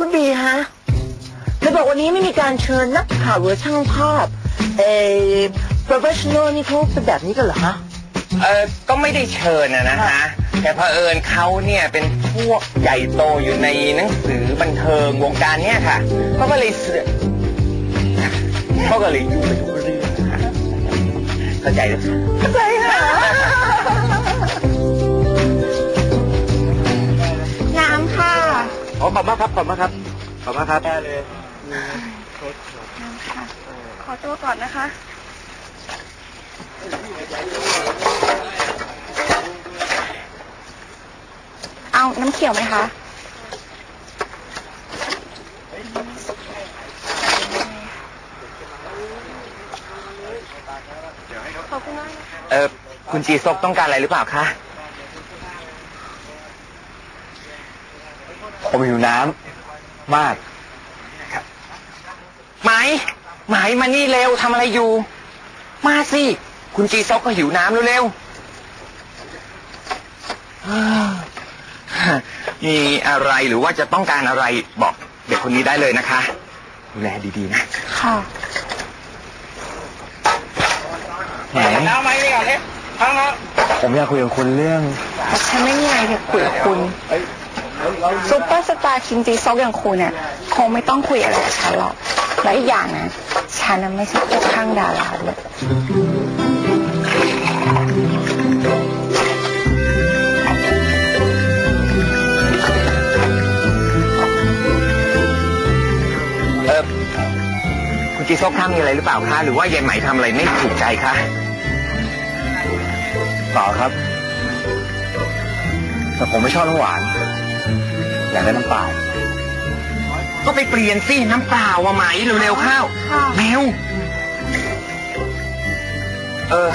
คุณบีฮะจะบอกวันนี้ไม่มีการเชิญนักข่าวหรือช่างภาพเออ professional นี่เขาเป็นแบบนี้กันเหรอฮะ เออก็ไม่ได้เชิญนะนะฮะ แต่เผอิญเขาเนี่ยเป็นพวกใหญ่โตอยู่ในหนังสือบันเทิงวงการเนี่ยค่ะเขาก็เลยเสือกเขาก็เลยยุ่งไปทุกเรื่องค่ะเข้าใจไหมเข้าใจ ขอบคุณมากครับ ขอบคุณมากครับ ขอบคุณมากครับได้เลยน้ำค่ะขอตัวก่อนนะคะ เอาน้ำเขียวไหมคะ ขอบคุณมากนะคะ เออคุณจีซกต้องการอะไรหรือเปล่าคะ ผมหิวน้ำมากไหมไหมมานี่เร็วทำอะไรอยู่ มาสิ คุณจีซอกก็หิวน้ำเร็วๆเฮ้อมีอะไรหรือว่าจะต้องการอะไรบอกเด็กคนนี้ได้เลยนะคะดูแลดีๆนะ ค่ะไหนน้ำไหมนี่ก่อนเนี่ยทั้งนั้นผมอยากคุยกับคุณเรื่องแต่ฉันไม่มีอะไรจะคุยกับคุณ ซุปเปอร์สตาร์คิมจีซอกอย่างคุณเนี่ยคงไม่ต้องคุยอะไรกับฉันหรอก และอีกอย่างนะ ฉันน่ะไม่ใช่พวกข้างดาราด้วยเออคุณจีซอกข้ามมีอะไรหรือเปล่าคะ หรือว่ายายไหมทำอะไรไม่ถูกใจคะเปล่าครับ แต่ผมไม่ชอบน้ำหวาน อยากได้น้ำเปล่าก็ไปเปลี่ยนสิน้ำเปล่าอะไหมเร็วๆเข้าค่ะเร็วเออ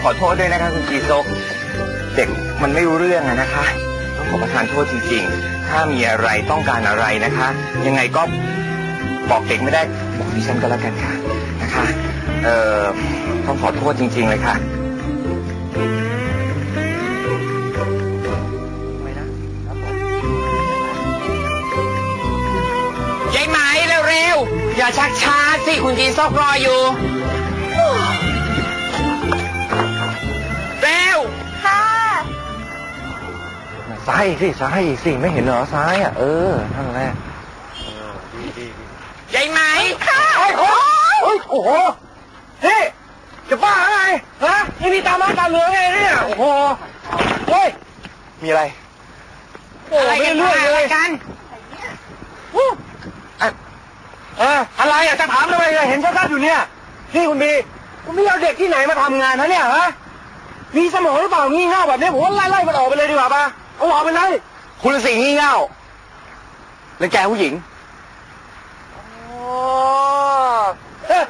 ขอโทษด้วยนะคะคุณจีซกเด็กมันไม่รู้เรื่องอะนะคะต้องขอประทานโทษจริงๆ ถ้ามีอะไรต้องการอะไรนะคะ ยังไงก็บอกเด็กไม่ได้บอกดิฉันก็แล้วกันค่ะนะคะ เออต้องขอโทษจริง ๆ เลยค่ะ อย่าชักช้าสิคุณจีซอกรออยู่ เร็ว ค่ะซ้ายอีกสิซ้ายอีกสิไม่เห็นเหรอซ้ายอะเออนั่นแหละยายไหมโอ้โหโอ้โหนี่จะบ้าไงฮะนี่มีตามมาตามเรือไงเนี่ยโอ้โหเฮ้ยมีอะไรโอ้อะไรไม่กันเรื่องอะเลไรยกันเอออะไรอะจะถามทำไมเนี่ยเห็นชัดๆอยู่เนี่ยนี่คุณบีคุณบีเอาเด็กที่ไหนมาทำงานฮะเนี่ยฮะมีสมองหรือเปล่างี่เง่าแบบนี้ผมว่าไล่ไล่มันออกไปเลยดีกว่าปะเอาออกไปเลยคุณสิงี่เง่าแล้วแกผู้หญิงอ๋อเอ๊ะ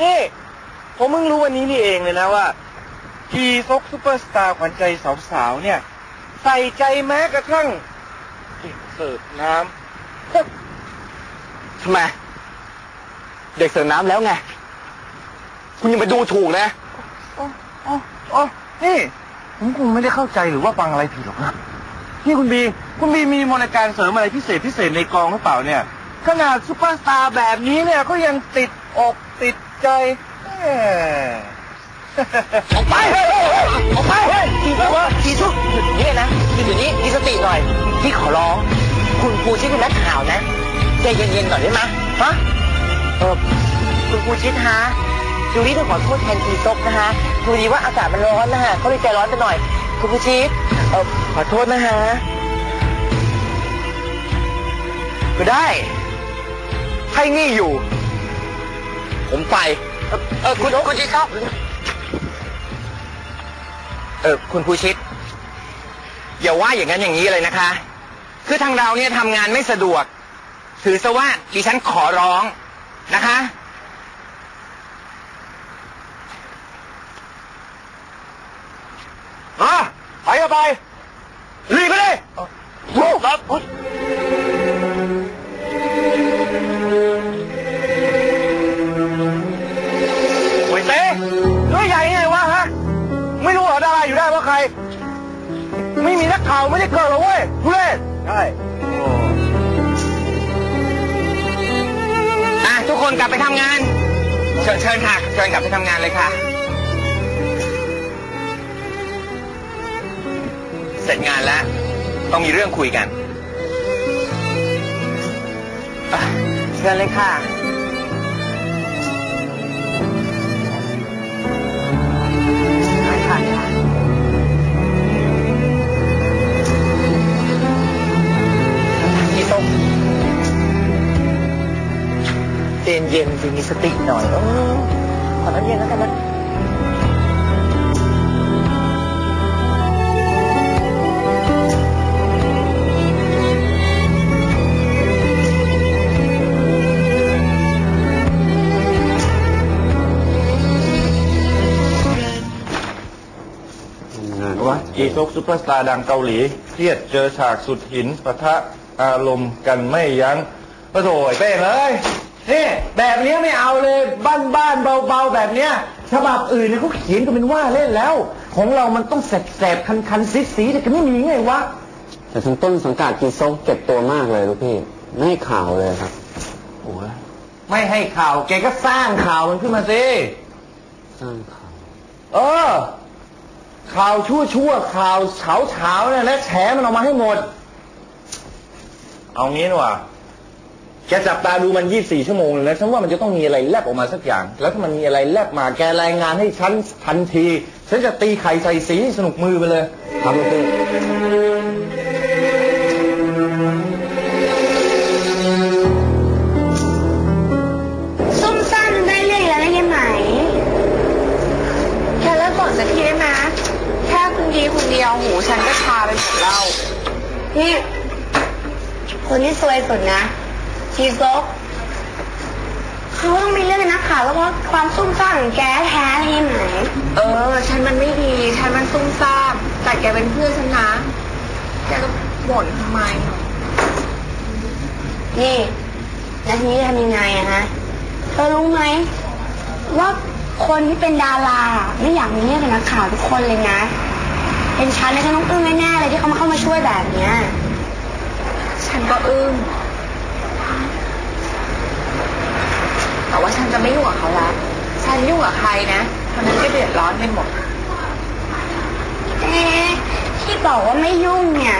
นี่ผมเพิ่งรู้วันนี้นี่เองเลยนะว่ากีซกซูเปอร์สตาร์ขวัญใจสาวๆเนี่ย ใส่ใจแม้กระทั่งเด็กเสิร์ฟน้ำ ทำไม เด็กเสิร์ฟน้ำแล้วไง คุณยังไปดูถูกนะอ๋ออ๋ออ๋อนี่ผมคงไม่ได้เข้าใจหรือว่าฟังอะไรผิดหรอกนะนี่คุณบี คุณบีมีมนต์การเสริมอะไรพิเศษพิเศษในกองหรือเปล่าเนี่ย ขนาดซูเปอร์สตาร์แบบนี้เนี่ยก็ยังติดอกติดใจแหมออกไปเฮ้ยออกไปเฮ้ยจีซุกจีซุกหยุดอย่างนี้เลยนะหยุดอยู่นี้มีสติหน่อย พี่ขอร้อง คุณครูชิดเป็นนักข่าวนะใจเย็นๆหน่อยได้ไหมฮะ เออคุณครูชิดฮะจูรี่ต้องขอโทษแทนจีซุกนะฮะดูดีว่าอากาศมันร้อนนะฮะเขาเลยใจร้อนไปหน่อย คุณครูชิดเออขอโทษนะฮะก็ได้ให้นี่อยู่ ผมไป เออเออคุณคุณชิดครับ เออคุณครูชิด อย่าว่าอย่างนั้นอย่างนี้เลยนะคะ คือทางเราเนี่ยทำงานไม่สะดวก ถือซะว่าดิฉันขอร้อง นะคะอะไปก็ไปรีบไปเลยลูกครับโอ้ยเต้เรื่องใหญ่ไงวะฮะ ไม่รู้เหรอดาราอยู่ได้ว่าใคร ไม่มีนักข่าวไม่ได้เกิดหรอกเว้ยทุเรศใช่ ทุกคนกลับไปทำงาน เชิญเชิญค่ะเชิญกลับไปทำงานเลยค่ะ เสร็จงานแล้ว ต้องมีเรื่องคุยกันเชิญเลยค่ะ ย็นเย็นๆสิมีสติหน่อยเออขอน้ำเย็นแล้วกันนะวะจีซกซุปเปอร์สตาร์ดังเกาหลีเครียดเจอฉากสุดหินปะทะอารมณ์กันไม่ยั้งปะโถยเป้งเลย นี่แบบนี้ไม่เอาเลยบ้านบ้านๆเบาๆแบบเนี้ยฉบับอื่นเนี่ยเขาเขียนกันเป็นว่าเล่นแล้ว ของเรามันต้องแสบๆคันๆสีๆแต่ก็ไม่มีไงวะ แต่ทั้งต้นสังกัดกีซงเก็บตัวมากเลยลูกพี่ ไม่ให้ข่าวเลยครับ โอ้ยไม่ให้ข่าวแกก็สร้างข่าวมันขึ้นมาสิสร้างข่าว เออ ข่าวชั่วชั่วๆข่าวเฉาเฉาๆเนี่ยและแฉมันออกมาให้หมด เอางี้ดีกว่า แกจับตาดูมัน 24 ชั่วโมงเลยนะฉันว่ามันจะต้องมีอะไรแลบออกมาสักอย่าง แล้วถ้ามันมีอะไรแลบมาแกรายงานให้ฉันทันที ฉันจะตีไข่ใส่สีให้สนุกมือไปเลยครับลูกพี่ซุ่มซ่ามได้เรื่องแล้วได้ยังไหมแค่เลิกบ่นสักทีได้ไหมแค่คุณดีคนเดียวหูฉันก็ชาไปหมดแล้วนี่คนที่ซวยสุดนะ ชีซกเขาต้องมีเรื่องนักข่าวแล้วเพราะความซุ่มซ่ามของแกแท้ได้ยังไงเออ ฉันมันไม่ดี ฉันมันซุ่มซ่าม แต่แกเป็นเพื่อนฉันนะ แกก็บ่นทำไม นี่แล้วทีนี้ทำยังไงอะฮะเธอรู้ไหมว่าคนที่เป็นดาราไม่อยากมีเรื่องกับนักข่าวทุกคนเลยนะ เป็นฉันเลยก็ต้องอึ้งแน่ๆเลยที่เขามาเข้ามาช่วยแบบเนี้ย ฉันก็อึ้ง แต่ว่าฉันจะไม่ยุ่งกับเขาละฉันยุ่งกับใครนะคนนั้นก็เดือดร้อนไปหมดเอ๊ะที่บอกว่าไม่ยุ่งเนี่ย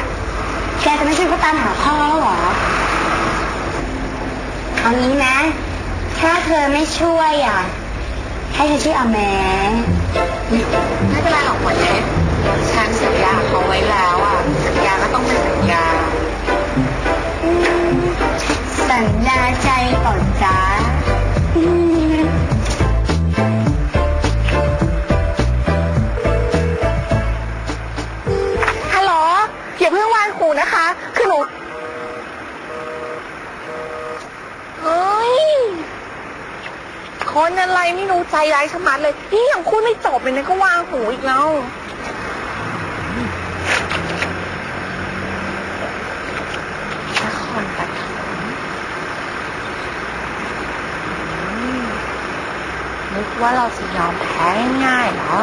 แกจะไม่ช่วยเขาตามหาพ่อแล้วเหรอ เอางี้นะ ถ้าเธอไม่ช่วยอะ ให้ฉันช่วยอาแม่ไม่เป็นไรหรอกหมดเลยฉันสัญญาเขาไว้แล้วอะ สัญญาก็ต้องเป็นสัญญาอืมสัญญาใจก่อนจ้าอืม ฮัลโหลอย่าเพิ่งวางหูนะคะ คือหนูเฮ้ยคนอะไรไม่รู้ใจร้ายชะมัดเลยนี่ยังพูดไม่จบเลยนะก็วางหูอีกแล้วนครปฐมอืมนึก ว่าเราจะยอมแพ้ง่ายๆเหรอ